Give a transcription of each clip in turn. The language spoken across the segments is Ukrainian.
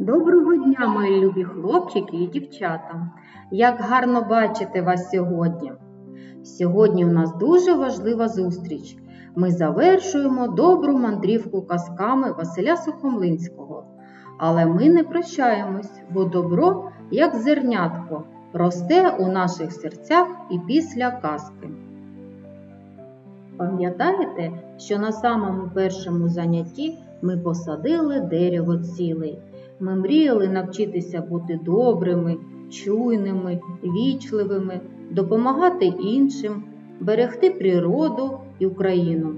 Доброго дня, мої любі хлопчики і дівчата! Як гарно бачити вас сьогодні! Сьогодні у нас дуже важлива зустріч. Ми завершуємо добру мандрівку казками Василя Сухомлинського. Але ми не прощаємось, бо добро, як зернятко, росте у наших серцях і після казки. Пам'ятаєте, що на самому першому занятті ми посадили дерево цілий. Ми мріяли навчитися бути добрими, чуйними, вічливими, допомагати іншим, берегти природу і Україну.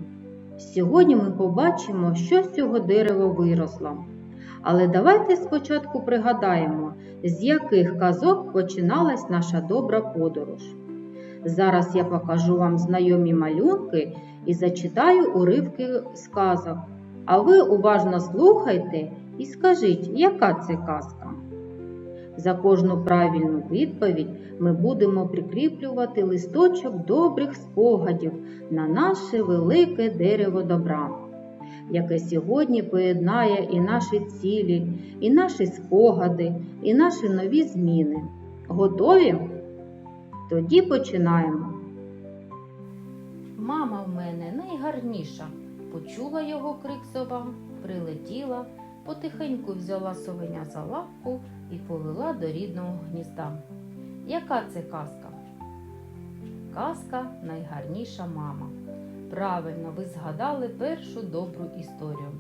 Сьогодні ми побачимо, що з цього дерева виросло. Але давайте спочатку пригадаємо, з яких казок починалась наша добра подорож. Зараз я покажу вам знайомі малюнки і зачитаю уривки сказок. А ви уважно слухайте і скажіть, яка це казка? За кожну правильну відповідь ми будемо прикріплювати листочок добрих спогадів на наше велике дерево добра, яке сьогодні поєднає і наші цілі, і наші спогади, і наші нові зміни. Готові? Тоді починаємо. Мама в мене найгарніша. Почула його крик сова, прилетіла, потихеньку взяла совеня за лапку і повела до рідного гнізда. Яка це казка? Казка найгарніша мама. Правильно, ви згадали першу добру історію.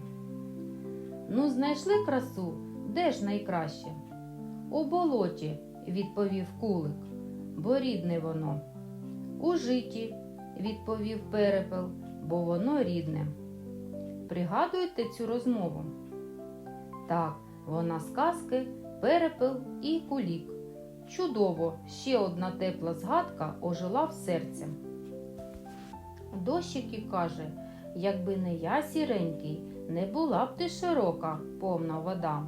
Ну, знайшли красу, де ж найкраще? У болоті, відповів кулик, бо рідне воно. У житі, відповів перепел, бо воно рідне. Пригадуєте цю розмову? Так, вона з казки, перепел і кулік. Чудово, ще одна тепла згадка ожила в серці. Дощики каже, якби не я сіренький, не була б ти широка, повна вода.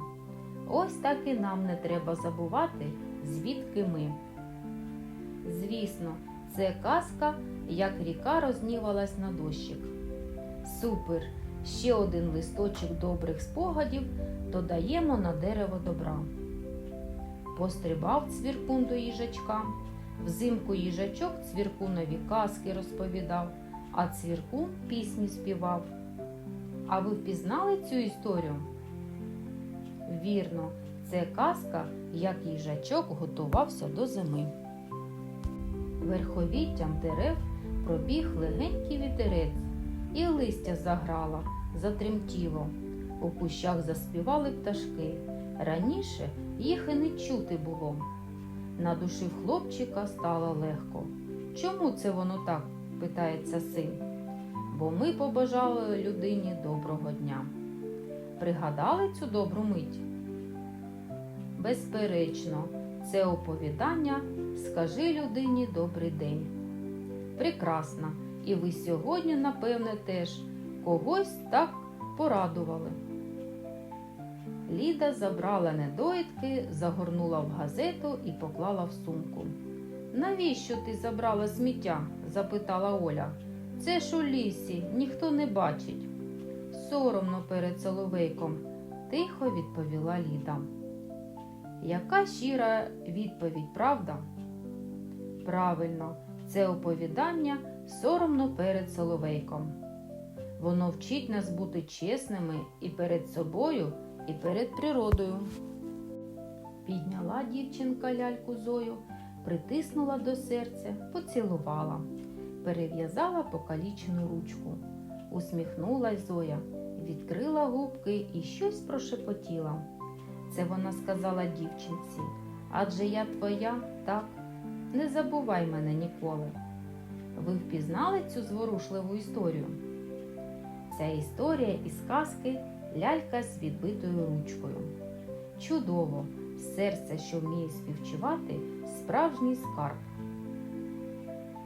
Ось так і нам не треба забувати, звідки ми. Звісно, це казка, як ріка рознівалась на дощик. Супер! Ще один листочок добрих спогадів додаємо на дерево добра. Пострибав цвіркун до їжачка. Взимку їжачок цвіркунові казки розповідав, а цвіркун пісні співав. А ви впізнали цю історію? Вірно, це казка, як їжачок готувався до зими. Верховіттям дерев пробіг легенький вітерець, і листя заграло, затремтіло. У кущах заспівали пташки. Раніше їх і не чути було. На душі хлопчика стало легко. Чому це воно так? питається син. Бо ми побажали людині доброго дня. Пригадали цю добру мить? Безперечно, це оповідання Скажи людині добрий день. Прекрасно, і ви сьогодні, напевне, теж когось так порадували. Ліда забрала недоїдки, загорнула в газету і поклала в сумку. Навіщо ти забрала сміття? запитала Оля. Це ж у лісі, ніхто не бачить. Соромно перед соловейком, тихо відповіла Ліда. Яка щира відповідь, правда? Правильно, це оповідання соромно перед соловейком. Воно вчить нас бути чесними і перед собою, і перед природою. Підняла дівчинка ляльку Зою, притиснула до серця, поцілувала, перев'язала покалічену ручку. Усміхнулась Зоя, відкрила губки і щось прошепотіла. Це вона сказала дівчинці. Адже я твоя, так, не забувай мене ніколи. Ви впізнали цю зворушливу історію? Ця історія із казки лялька з відбитою ручкою. Чудово! Серце, що вміє співчувати, справжній скарб.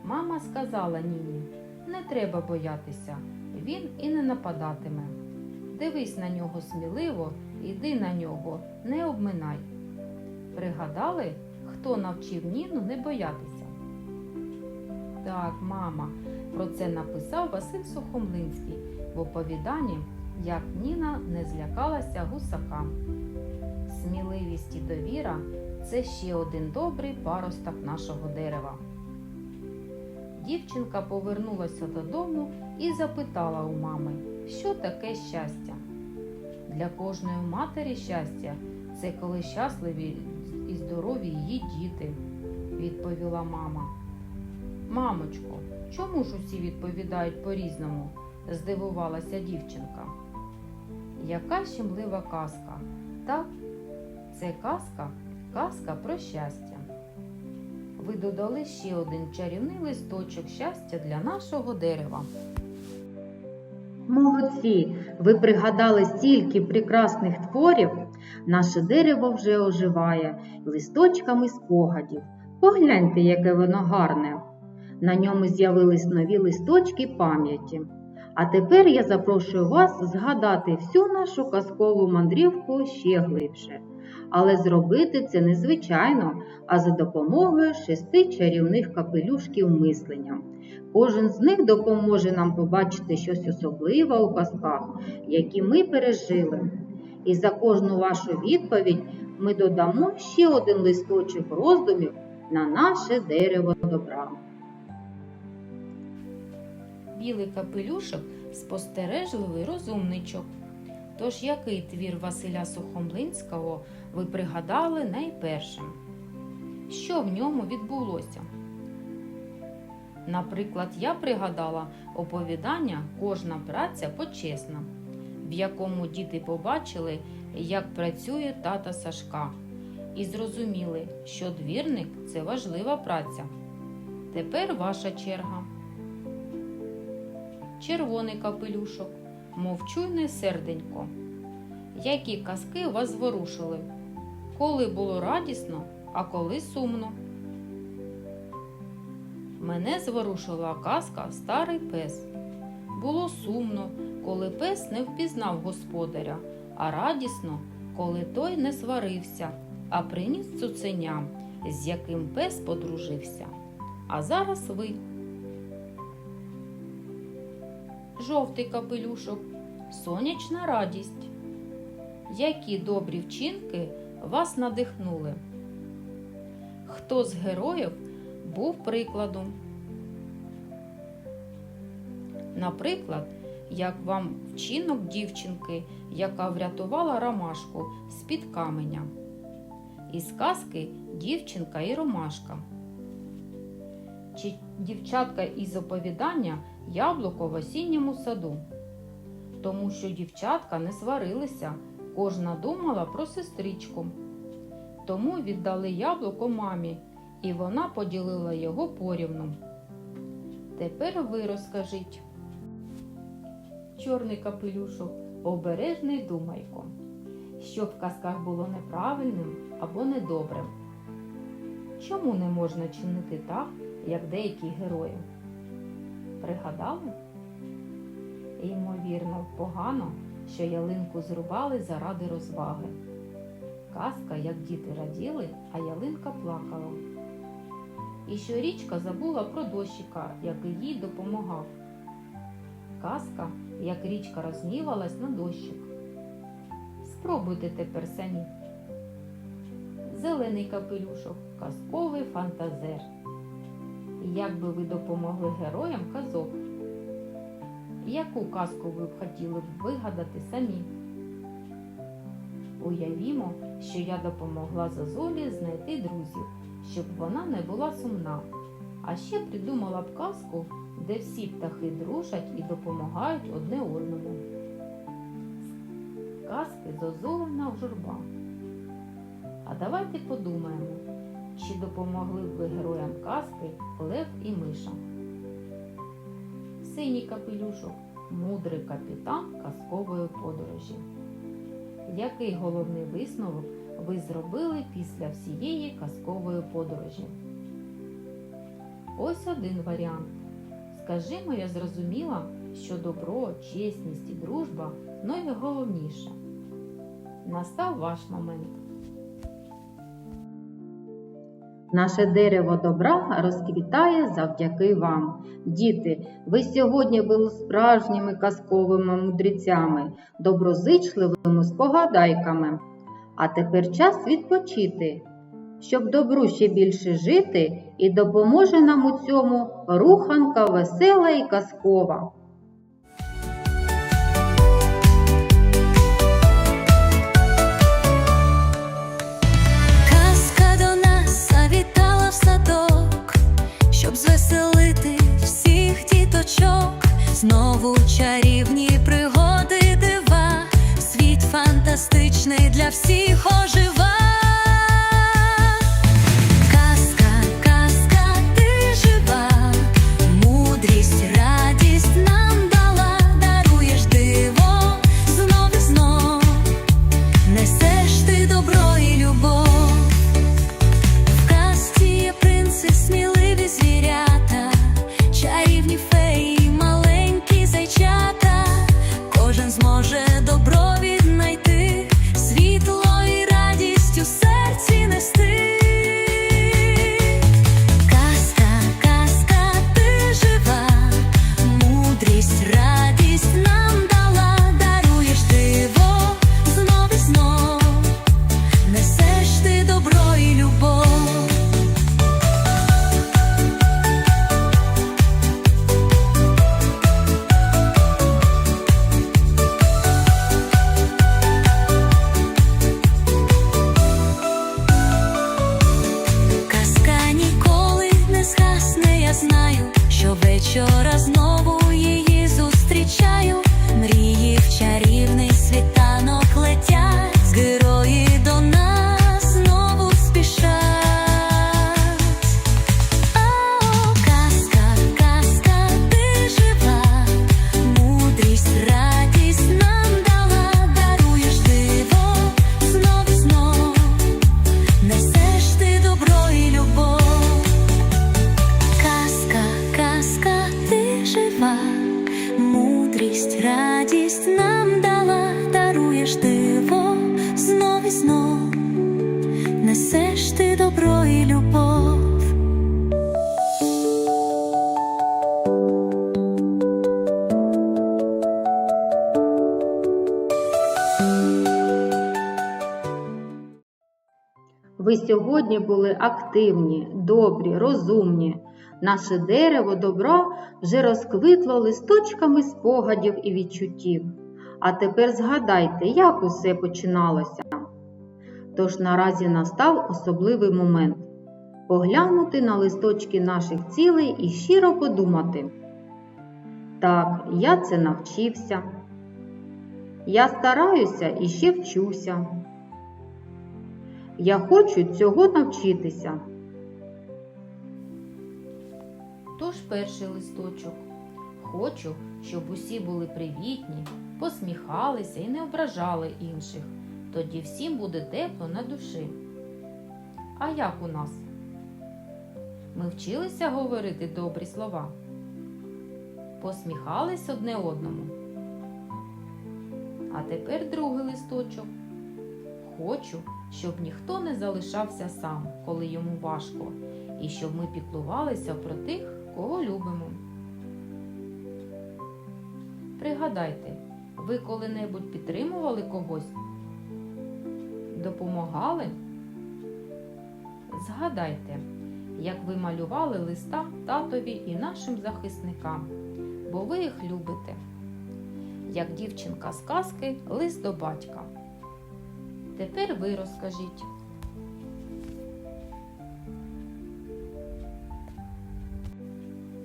Мама сказала Ніні, не треба боятися, він і не нападатиме. Дивись на нього сміливо, іди на нього, не обминай. Пригадали, хто навчив Ніну не боятися? Так, мама, про це написав Василь Сухомлинський в оповіданні, як Ніна не злякалася гусака. сміливість і довіра це ще один добрий паросток нашого дерева. Дівчинка повернулася додому і запитала у мами, що таке щастя. Для кожної матері щастя це коли щасливі і здорові її діти, відповіла мама. Мамочко, чому ж усі відповідають по-різному? здивувалася дівчинка. Яка щемлива казка? Так, це казка, казка про щастя. Ви додали ще один чарівний листочок щастя для нашого дерева. Молодці! Ви пригадали стільки прекрасних творів. Наше дерево вже оживає листочками спогадів. Погляньте, яке воно гарне. На ньому з'явились нові листочки пам'яті. А тепер я запрошую вас згадати всю нашу казкову мандрівку ще глибше. Але зробити це незвичайно, а за допомогою шести чарівних капелюшків мислення. Кожен з них допоможе нам побачити щось особливе у казках, які ми пережили. І за кожну вашу відповідь ми додамо ще один листочок роздумів на наше дерево добра. Білий капелюшок спостережливий розумничок. Тож який твір Василя Сухомлинського ви пригадали найпершим? Що в ньому відбулося? Наприклад, я пригадала оповідання Кожна праця почесна, в якому діти побачили, як працює тата Сашка, і зрозуміли, що двірник це важлива праця. Тепер ваша черга. Червоний капелюшок, мовчуйне серденько. Які казки вас зворушили? Коли було радісно, а коли сумно? Мене зворушила казка Старий пес. Було сумно, коли пес не впізнав господаря, а радісно, коли той не сварився, а приніс цуценя, з яким пес подружився. А зараз ви. Жовтий капелюшок, сонячна радість. Які добрі вчинки вас надихнули? Хто з героїв був прикладом? Наприклад, як вам вчинок дівчинки, яка врятувала ромашку з-під каменя. Із казки дівчинка і ромашка. Чи дівчатка із оповідання Яблуко в осінньому саду. Тому що дівчатка не сварилися, кожна думала про сестричку. Тому віддали яблуко мамі, і вона поділила його порівну. Тепер ви розкажіть. Чорний капелюшок, обережний думайко, що в казках було неправильним або недобрим. Чому не можна чинити так, як деякі герої? Пригадали? Ймовірно, погано, що ялинку зрубали заради розваги. Казка, як діти раділи, а ялинка плакала. І що річка забула про дощика, який їй допомагав. Казка, як річка розгнівалась на дощик. Спробуйте тепер самі. Зелений капелюшок, казковий фантазер. Як би ви допомогли героям казок? Яку казку ви б хотіли б вигадати самі? Уявімо, що я допомогла Зозулі знайти друзів, щоб вона не була сумна. А ще придумала б казку, де всі птахи дружать і допомагають одне одному. Казки Зозулина журба. А давайте подумаємо, чи допомогли б ви героям казки Лев і Миша? Синій капелюшок мудрий капітан казкової подорожі. Який головний висновок ви зробили після всієї казкової подорожі? Ось один варіант. Скажімо, я зрозуміла, що добро, чесність і дружба найголовніше. Настав ваш момент. Наше дерево добра розквітає завдяки вам. Діти, ви сьогодні були справжніми казковими мудрецями, доброзичливими спогадайками. А тепер час відпочити, щоб добру ще більше жити, і допоможе нам у цьому руханка весела і казкова. Всіх діточок. Знову чарівні пригоди дива, світ фантастичний для всіх ожива. І несеш ти добро і любов. Ви сьогодні були активні, добрі, розумні. Наше дерево добра вже розквитло листочками спогадів і відчуттів. А тепер згадайте, як усе починалося. Тож наразі настав особливий момент поглянути на листочки наших цілей і щиро подумати. Так, я це навчився. Я стараюся і ще вчуся. Я хочу цього навчитися. Тож перший листочок. Хочу, щоб усі були привітні, посміхалися і не ображали інших. Тоді всім буде тепло на душі. А як у нас? Ми вчилися говорити добрі слова. Посміхались одне одному. А тепер другий листочок. Хочу, щоб ніхто не залишався сам, коли йому важко, і щоб ми піклувалися про тих, кого любимо. Пригадайте, ви коли-небудь підтримували когось? Допомагали? Згадайте, як ви малювали листа татові і нашим захисникам, бо ви їх любите. Як дівчинка з казки лист до батька. Тепер ви розкажіть.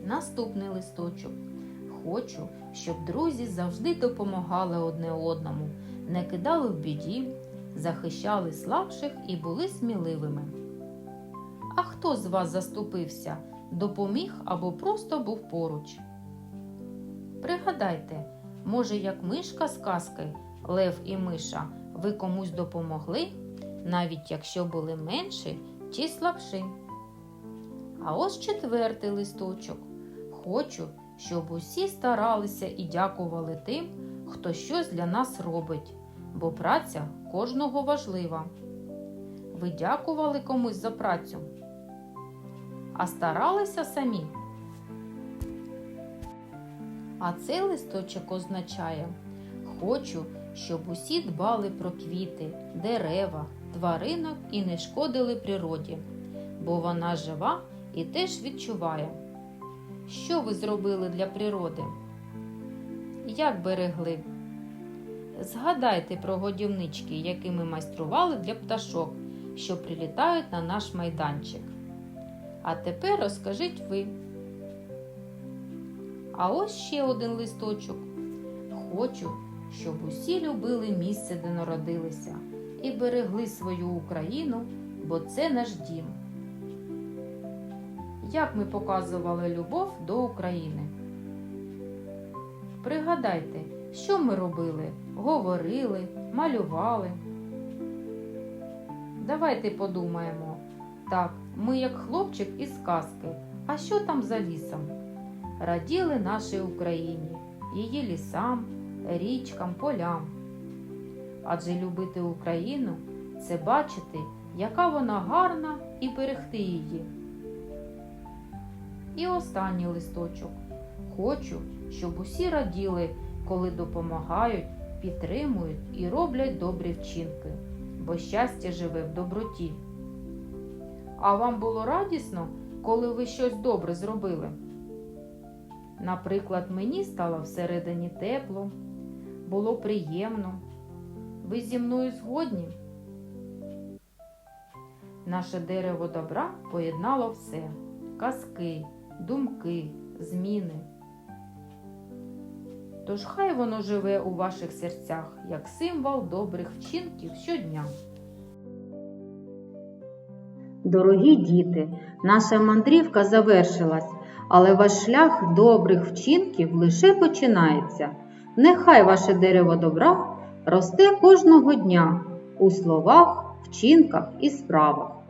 Наступний листочок. Хочу, щоб друзі завжди допомагали одне одному, не кидали в біді, захищали слабших і були сміливими. А хто з вас заступився, допоміг або просто був поруч? Пригадайте, може, як мишка з казки, Лев і Миша, ви комусь допомогли, навіть якщо були менші чи слабші. А ось четвертий листочок. Хочу, щоб усі старалися і дякували тим, хто щось для нас робить, бо праця кожного важлива. Ви дякували комусь за працю, а старалися самі. А цей листочок означає Хочу, щоб усі дбали про квіти, дерева, тваринок і не шкодили природі, бо вона жива і теж відчуває. Що ви зробили для природи? Як берегли? Згадайте про годівнички, які ми майстрували для пташок, що прилітають на наш майданчик. А тепер розкажіть ви. А ось ще один листочок. Хочу, щоб усі любили місце, де народилися, і берегли свою Україну, бо це наш дім. Як ми показували любов до України? Пригадайте, що ми робили, говорили, малювали. Давайте подумаємо. Так, ми як хлопчик із казки. А що там за лісом? Раділи нашій Україні, її лісам, річкам, полям. Адже любити Україну це бачити, яка вона гарна, і берегти її. І останній листочок. Хочу, щоб усі раділи, коли допомагають, підтримують і роблять добрі вчинки, бо щастя живе в доброті. А вам було радісно, коли ви щось добре зробили? Наприклад, мені стало всередині тепло, було приємно. Ви зі мною згодні? Наше дерево добра поєднало все казки, думки, зміни. Тож хай воно живе у ваших серцях як символ добрих вчинків щодня. Дорогі діти, наша мандрівка завершилась, але ваш шлях добрих вчинків лише починається. Нехай ваше дерево добра росте кожного дня у словах, вчинках і справах.